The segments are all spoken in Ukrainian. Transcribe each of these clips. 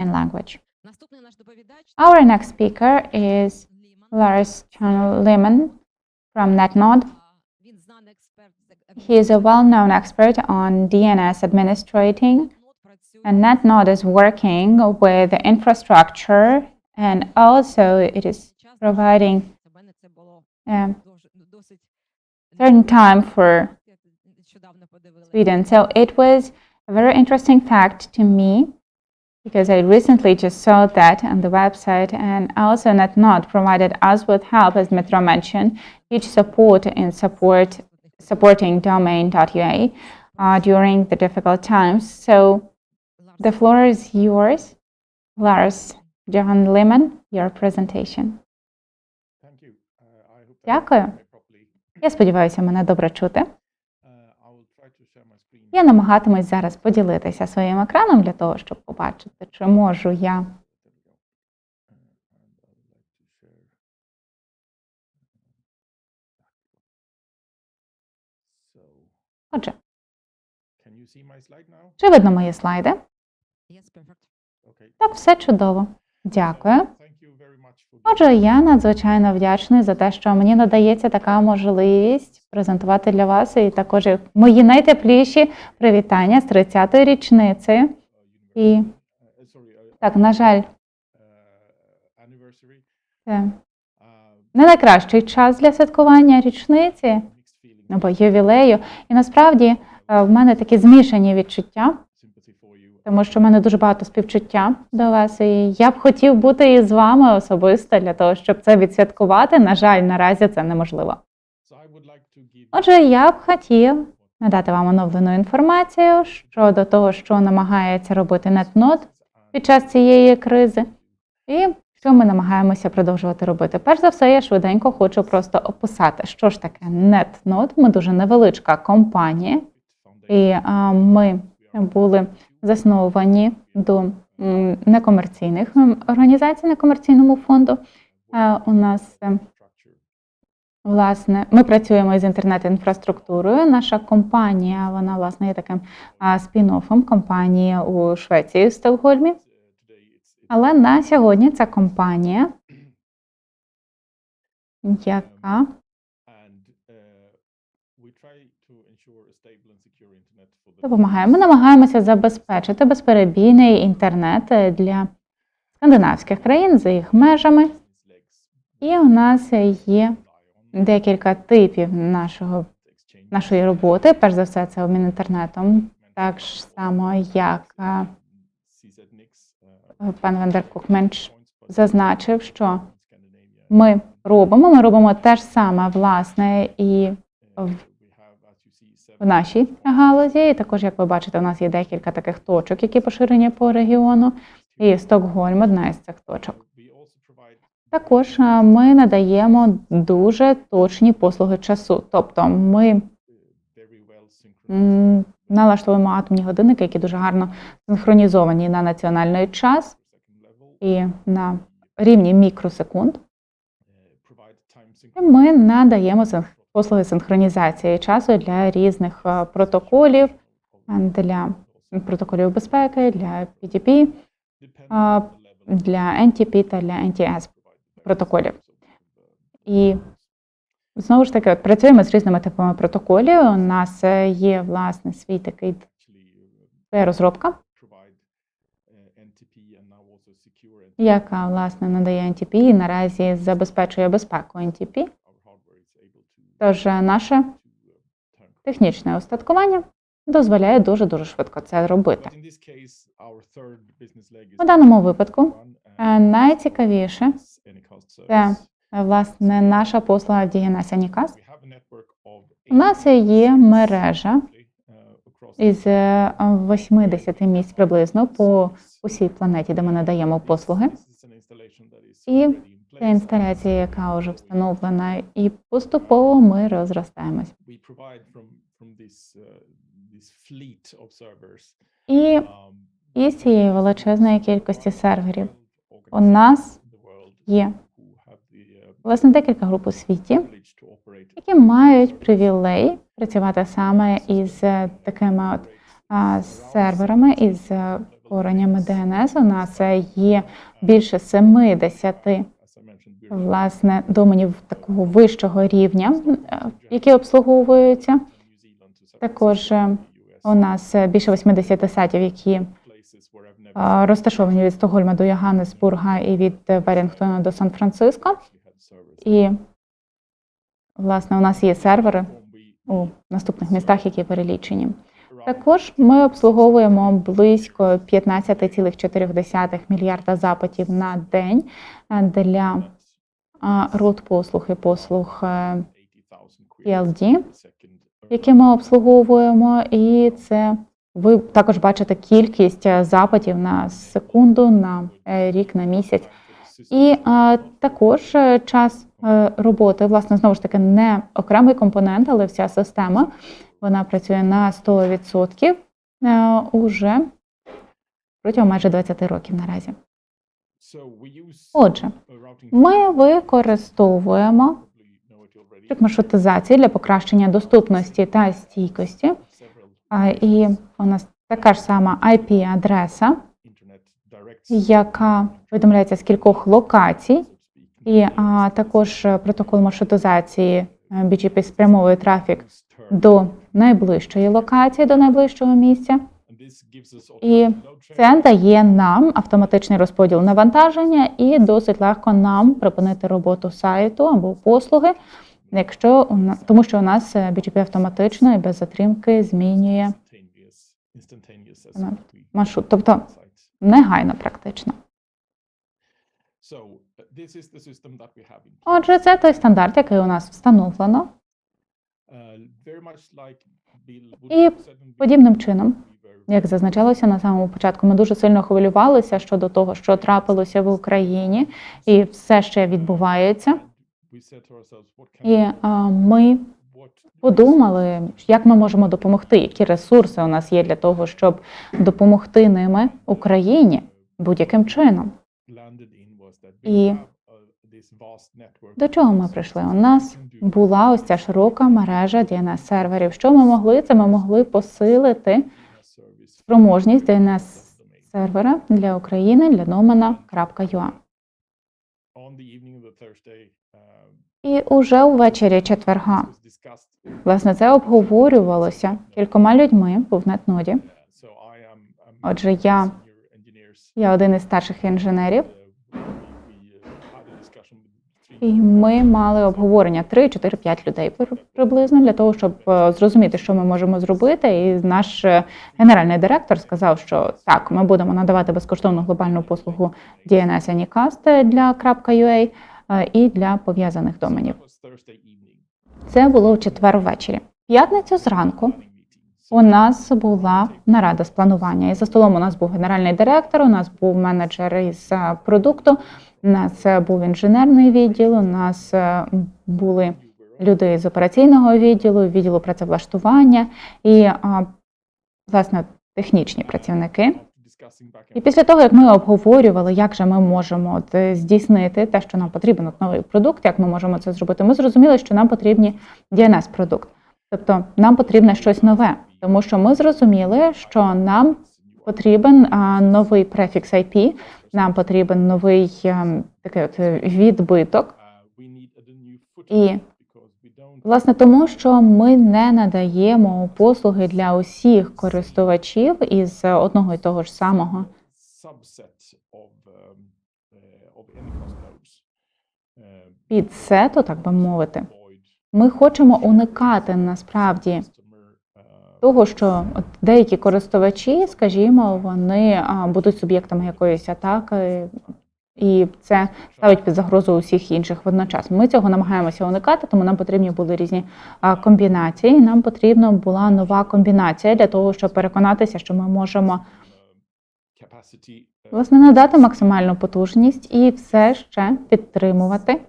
and language. Our next speaker is Lars John Lehman from NetNode. He is a well-known expert on DNS administrating, and NetNode is working with infrastructure, and also it is providing a certain time for Sweden. So it was a very interesting fact to me because I recently just saw that on the website, and also NetNode provided us with help, as Metro mentioned, huge support in support supporting domain.ua uh, during the difficult times. So Ларс, the floor is yours, Lars Johan Lehmann, your presentation. Thank you. Uh, I hope that Дякую. you hear me properly. Я сподіваюся, мене добре чути. Я намагатимусь зараз поділитися своїм екраном для того, щоб побачити, чи можу я Отже, чи видно мої слайди? Так, все чудово. Дякую. Отже, я надзвичайно вдячний за те, що мені надається така можливість презентувати для вас і також мої найтепліші привітання з 30-ї річниці. uh, І. Uh, uh, так, на жаль, це не найкращий час для святкування річниці або ювілею. І насправді е, в мене такі змішані відчуття. Тому що в мене дуже багато співчуття до вас, і я б хотів бути із вами особисто для того, щоб це відсвяткувати. На жаль, наразі це неможливо. Отже, я б хотів надати вам оновлену інформацію щодо того, що намагається робити NetNode під час цієї кризи, і що ми намагаємося продовжувати робити. Перш за все, я швиденько хочу просто описати, що ж таке NetNode. Ми дуже невеличка компанія, і а, ми були засновані до некомерційних організацій некомерційному фонду. Е, У нас е, власне ми працюємо з інтернет-інфраструктурою. Наша компанія, вона власне є таким спін-оффом компанії у Швеції в Стокгольмі. Але на сьогодні ця компанія, яка допомагає. Ми намагаємося забезпечити безперебійний інтернет е, для скандинавських країн за їх межами. І у нас є декілька типів нашого, нашої роботи. Перш за все, це обмін інтернетом, так само, як е, пан Вендеркук менш зазначив, що ми робимо. Ми робимо те ж саме, власне, і в в нашій галузі. І також, як ви бачите, у нас є декілька таких точок, які поширені по регіону. І Стокгольм одна із цих точок. Також ми надаємо дуже точні послуги часу. Тобто ми налаштовуємо атомні годинники, які дуже гарно синхронізовані на національний час і на рівні мікросекунд. І ми надаємо послуги синхронізації часу для різних е, протоколів, е, для протоколів безпеки, для PTP, а, для NTP та для NTS протоколів. І знову ж таки, працюємо з різними типами протоколів. У нас е, є власне свій такий розробка, яка власне надає NTP і наразі забезпечує безпеку NTP. Тож е, наше технічне устаткування дозволяє дуже дуже швидко це робити. У даному випадку е, найцікавіше це е, власне наша послуга DNS Anycast. У нас є мережа із е, 80 місць приблизно по усій планеті, де ми надаємо послуги. І Це інсталяція, яка вже встановлена, і поступово ми розростаємось. uh, І um, із цієї величезної кількості серверів у нас є uh, власне декілька груп у світі, які мають привілей працювати саме із е, такими от а, серверами, із е, створеннями ДНС. У нас е, є більше 70 Власне доменів такого вищого рівня, е, які обслуговуються. Також е, у нас е, більше 80 сайтів, які розташовані від Стокгольма до Йоганнесбурга і від Верінгтона до Сан-Франциско. І власне у нас є сервери у наступних містах, які перелічені. Також ми обслуговуємо близько 15,4 мільярда запитів на день е, для рут послуг і послуг е, 80,000 queries PLD, які ми обслуговуємо, і це ви також бачите кількість е, запитів на секунду, на рік, на місяць. І а, також час роботи, власне, знову ж таки, не окремий компонент, але вся система вона працює на 100% е, уже протягом майже 20 років наразі. Отже, ми використовуємо маршрутизації для покращення доступності та стійкості. І у нас така ж сама IP-адреса, яка повідомляється з кількох локацій, і а, також е, протокол маршрутизації е, BGP спрямовує трафік. До найближчої локації, до найближчого місця. І Це дає нам автоматичний розподіл навантаження і досить легко нам припинити роботу сайту або послуги, якщо у на- тому що у нас е, BGP автоматично і без затримки змінює маршрут, тобто негайно практично. Uh, Отже, це той стандарт, який у нас встановлено. І Подібним чином, як зазначалося на самому початку, ми дуже сильно хвилювалися щодо того, що трапилося в Україні, і все ще відбувається. І а, ми подумали, як ми можемо допомогти, які ресурси у нас є для того, щоб допомогти ними Україні будь-яким чином. І uh, До чого ми прийшли? У нас була ось ця широка мережа DNS серверів. Що ми могли? Це ми могли посилити спроможність DNS сервера для України для домена .ua. on the evening of the Thursday uh, І уже увечері четверга, власне, це обговорювалося кількома людьми в нетноді. Отже, я, я один із старших інженерів, і ми мали обговорення 3, 4, 5 людей при- приблизно для того, щоб е, зрозуміти, що ми можемо зробити. І наш е, генеральний директор сказав, що так, ми будемо надавати безкоштовну глобальну послугу DNS Anycast для .ua е, і для пов'язаних доменів. Це було в четвер ввечері. П'ятницю зранку у нас була нарада з планування. І за столом у нас був генеральний директор, у нас був менеджер із продукту, у нас е, був інженерний відділ, у нас е, були люди з операційного відділу, відділу працевлаштування і власне технічні працівники. І після того, як ми обговорювали, як же ми можемо е, здійснити те, що нам потрібен от новий продукт, як ми можемо це зробити, ми зрозуміли, що нам потрібні DNS-продукт. Тобто нам потрібне щось нове, тому що ми зрозуміли, що нам потрібен новий префікс IP, нам потрібен новий ем, такий от е, відбиток. І Власне, тому що ми не надаємо послуги для усіх користувачів із одного і того ж самого Anycast nodes. Uh, підсету, так би мовити. Ми хочемо уникати насправді того, що от деякі користувачі, скажімо, вони а, будуть суб'єктами якоїсь атаки, і це ставить під загрозу усіх інших водночас. Ми цього намагаємося уникати, тому нам потрібні були різні а, комбінації. Нам потрібна була нова комбінація для того, щоб переконатися, що ми можемо власне надати максимальну потужність і все ще підтримувати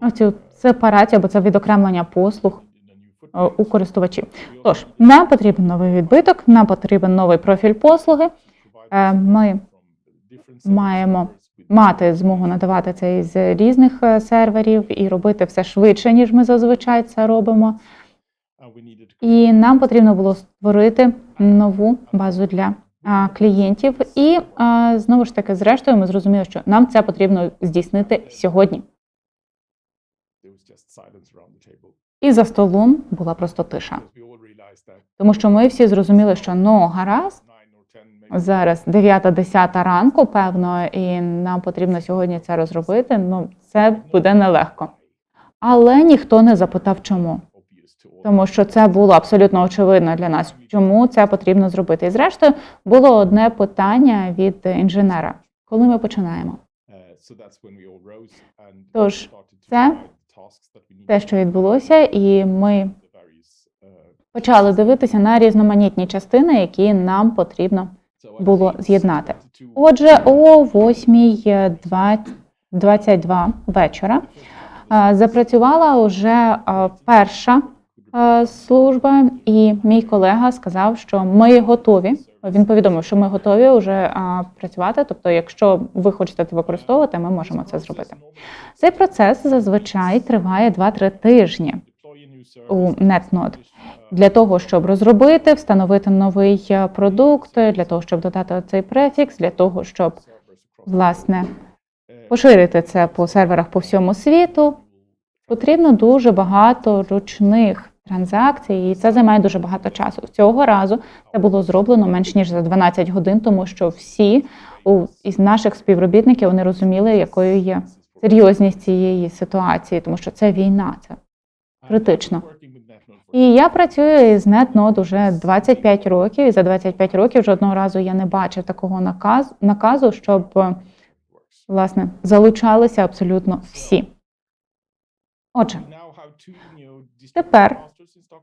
uh, сепарацію або це відокремлення послуг у користувачів. Тож нам потрібен новий відбиток, нам потрібен новий профіль послуги. Е, Ми маємо мати змогу надавати це із різних е, серверів і робити все швидше, ніж ми зазвичай це робимо. І нам потрібно було створити нову базу для клієнтів. І знову ж таки, зрештою, ми зрозуміли, що нам це потрібно здійснити сьогодні. І за столом була просто тиша, тому що ми всі зрозуміли, що ну гаразд, зараз 9-10 ранку, певно, і нам потрібно сьогодні це розробити. Ну це буде нелегко. Але ніхто не запитав, чому. тому що це було абсолютно очевидно для нас, чому це потрібно зробити. І зрештою було одне питання від інженера: коли ми починаємо? And Тож, це Те, що відбулося, і ми uh, почали дивитися на різноманітні частини, які нам потрібно було з'єднати. Отже, о 8.22 вечора е, запрацювала вже е, перша е, служба, і мій колега сказав, що ми готові. Він повідомив, що ми готові вже працювати. Тобто, якщо ви хочете це використовувати, ми можемо це зробити. Цей процес зазвичай триває 2-3 тижні у NetNode для того, щоб розробити, встановити новий е, продукт, для того, щоб додати цей префікс, для того, щоб власне поширити це по серверах по всьому світу. Потрібно дуже багато ручних транзакцій, і це займає дуже багато часу. Цього разу це було зроблено менш ніж за 12 годин, тому що всі із наших співробітників вони розуміли, якою є серйозність цієї ситуації, тому що це війна. Це критично. І я працюю із NetNode уже 25 років, і за 25 років жодного разу я не бачив такого наказ, наказу, щоб власне залучалися абсолютно всі. Отже, Тепер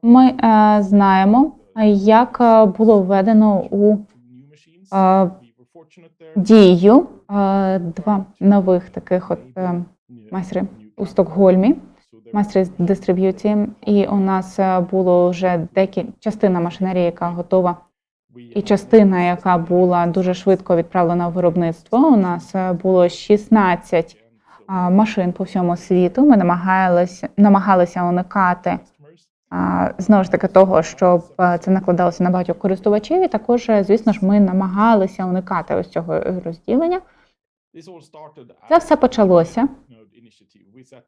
ми е, знаємо, як е, було введено у е, дію е, два нових таких от е, майстри у. Стокгольмі. Майстри з дистриб'юції, і у нас е, було вже деякі частина машинерії, яка готова, і частина, яка була дуже швидко відправлена в виробництво. У нас е, було 16 машин по всьому світу. Ми намагалися намагалися уникати знову ж таки того, щоб е, це накладалося на багатьох користувачів. І також, е, звісно ж, ми намагалися уникати ось цього е, розділення. Це все почалося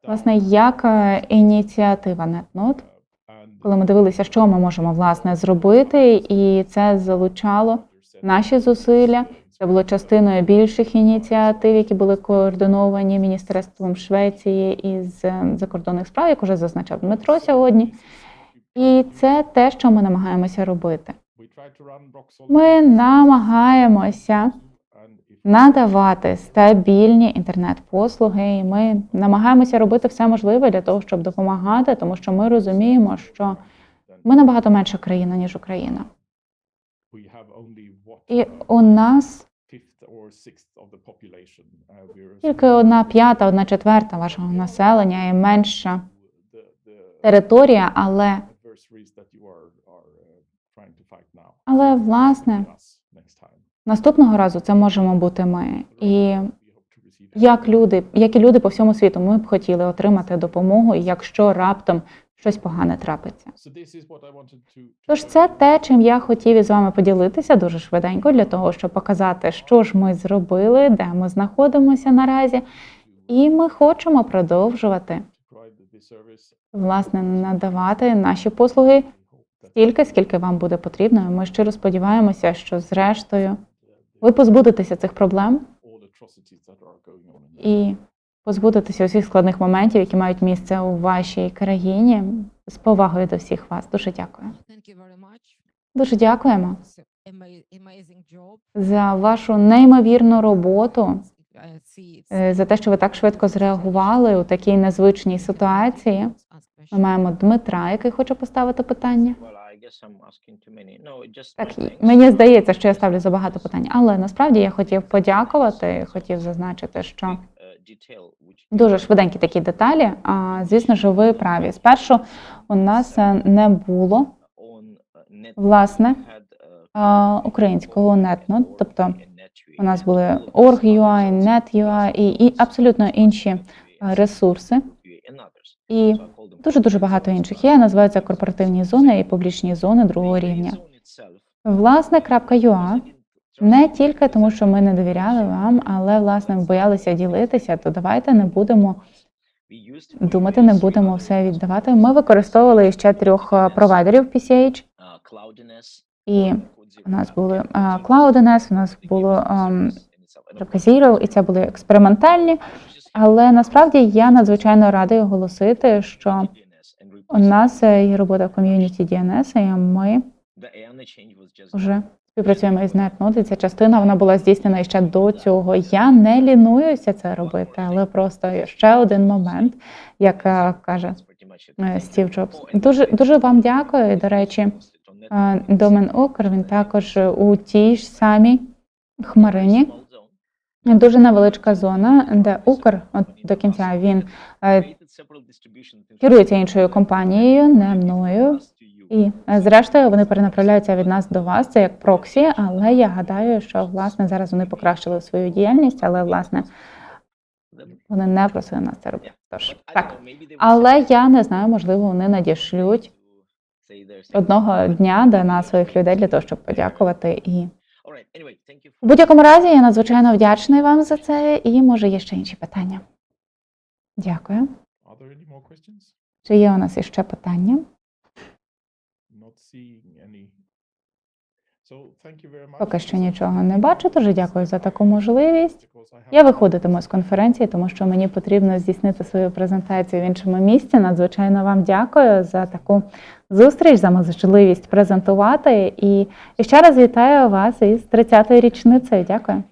власне як ініціатива NetNode. uh, коли ми дивилися, що ми можемо власне зробити, і це залучало наші зусилля. Це було частиною більших ініціатив, які були координовані міністерством Швеції із закордонних справ, як уже зазначав Дмитро сьогодні. І це те, що ми намагаємося робити. Ми намагаємося надавати стабільні інтернет-послуги, і ми намагаємося робити все можливе для того, щоб допомагати, тому що ми розуміємо, що ми набагато менша країна, ніж Україна. І у нас. Uh, тільки одна п'ята, одна четверта вашого населення і менша територія, але, uh, але власне наступного разу це можемо бути ми. І як люди, як і люди по всьому світу, ми б хотіли отримати допомогу, якщо раптом щось погане трапиться. Тож це те, чим я хотів із вами поділитися дуже швиденько для того, щоб показати, що ж ми зробили, де ми знаходимося наразі, і ми хочемо продовжувати. Власне надавати наші послуги стільки, скільки вам буде потрібно. Ми щиро сподіваємося, що зрештою ви позбудетеся цих проблем і позбудетеся усіх складних моментів, які мають місце у вашій країні. З повагою до всіх вас. Дуже дякую. Дуже дякуємо за вашу неймовірну роботу. It's е, За те, що ви так швидко зреагували у такій незвичній ситуації. Ми маємо Дмитра, який хоче поставити питання. Так, мені здається, що я ставлю забагато питань, але насправді я хотів подякувати, хотів зазначити, що detail дуже швиденькі такі деталі. А звісно ж, ви праві. Спершу у нас е, не було власне українського NetNode, тобто. У нас були services, Net.ui і, і абсолютно інші е, ресурси. І дуже дуже багато інших є. Називаються корпоративні зони і публічні зони другого рівня. Власне, .ua не тільки тому, що ми не довіряли вам, але власне боялися ділитися, то давайте не будемо думати, не будемо все віддавати. Ми використовували ще трьох е, провайдерів PCH, і у нас були е, CloudNS, у нас було ем, Zero, і це були експериментальні. Але насправді я надзвичайно радий оголосити, що у нас є робота в ком'юніті DNS, і ми вже співпрацюємо із NetNode, і ця частина вона була здійснена ще до цього. Я не лінуюся це робити, але просто ще один момент, як е, каже е, Стів Джобс. Дуже дуже вам дякую. До речі, Домен Укр він також у тій ж самій хмарині. Дуже невеличка зона, де Укр от до кінця він е, керується іншою компанією, не мною. І е, зрештою вони перенаправляються від нас до вас. Це як проксі, але я гадаю, що власне зараз вони покращили свою діяльність, але власне вони не просили нас це робити. Тож так, але я не знаю, можливо, вони надішлють одного дня до нас своїх людей для того, щоб подякувати. І в будь-якому разі я надзвичайно вдячний вам за це. І може є ще інші питання. Дякую. Чи є у нас іще питання? Поки що нічого не бачу. Дуже дякую за таку можливість. Я виходитиму з конференції, тому що мені потрібно здійснити свою презентацію в іншому місці. Надзвичайно вам дякую за таку зустріч, за можливість презентувати. І, і ще раз вітаю вас із 30-ю річницею. Дякую.